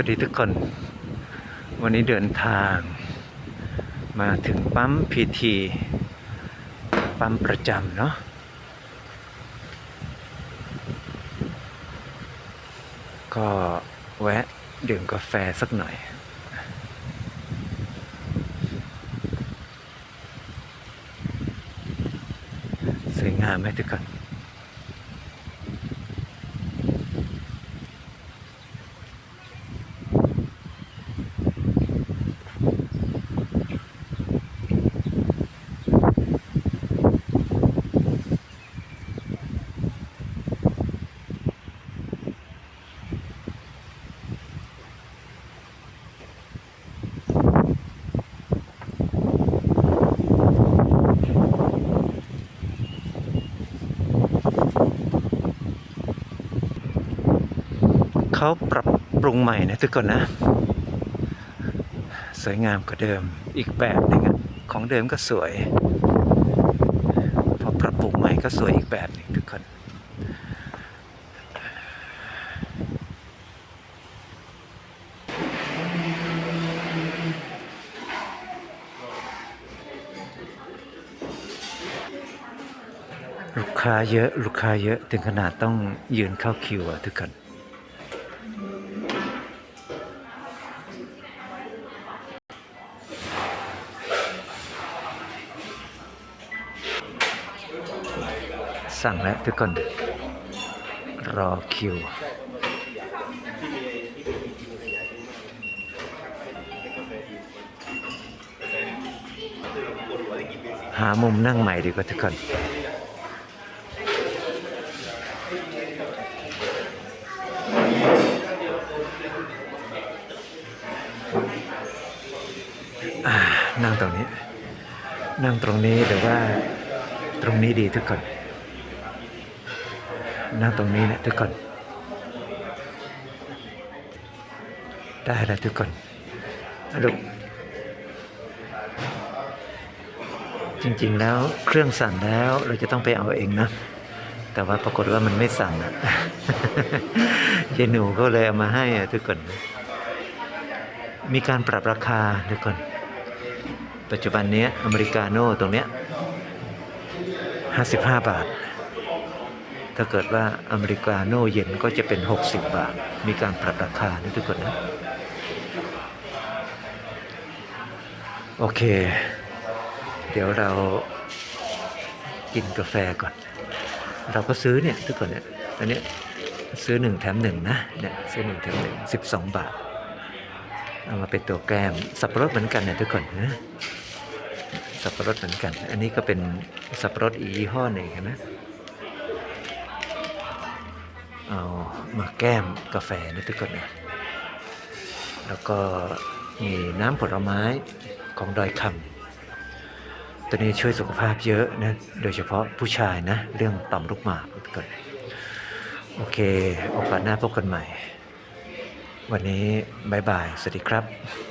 วัสดีทุกคน วันนี้เดินทาง มาถึงปั๊มพีทีปั๊มประจำเนาะก็แวะดื่มกาแฟสักหน่อย สวยงามไหมทุกคน เขาปรับปรุงใหม่นะทุกคนนะ สวยงามกว่าเดิมอีกแบบหนึ่งของเดิมก็สวย พอปรับปรุงใหม่ก็สวยอีกแบบหนึ่งทุกคนลูกค้าเยอะลูกค้าเยอะถึงขนาดต้องยืนเข้าคิวอะทุกคน สั่งแล้วทุกคน รอคิว หามุมนั่งใหม่ดีกว่าทุกคนนั่งตรงนี้ นั่งตรงนี้หรือว่าตรงนี้ดีทุกคน นั่งตรงนี้นะทุกคน ได้แล้วทุกคนลูกจริงๆแล้วเครื่องสั่นแล้วเราจะต้องไปเอาเองนะ แต่ว่าปรากฏว่ามันไม่สั่นอะเจหนูก็เลยเอามาให้ทุกคน มีการปรับราคาทุกคน ปัจจุบันนี้อเมริกาโน่ตรงเนี้ย55 บาท ถ้าเกิดว่าอเมริกาโน่เย็นก็จะเป็น 60 บาท มีการปรับราคานะทุกคนนะ โอเค เดี๋ยวเรากินกาแฟก่อน เราก็ซื้อเนี่ยทุกคนเนี่ยอันนี้ซื้อหนึ่งแถมหนึ่งนะเนี่ยซื้อหนึ่งแถมหนึ่งสิบสองบาท เอามาเป็นตัวแกล้มสับปะรดเหมือนกันเนี่ยทุกคนนะสับปะรดเหมือนกัน อันนี้ก็เป็นสับปะรดอีกยี่ห้อหนึ่งเห็นไหม เอามาแก้มกาแฟนะทุกคนนะ แล้วก็มีน้ำผลไม้ของดอยคำตัวนี้ช่วยสุขภาพเยอะนะ โดยเฉพาะผู้ชายนะ เรื่องต่อมลูกหมากทุกคน โอเค โอกาสหน้าพบกันใหม่ วันนี้บายบาย สวัสดีครับ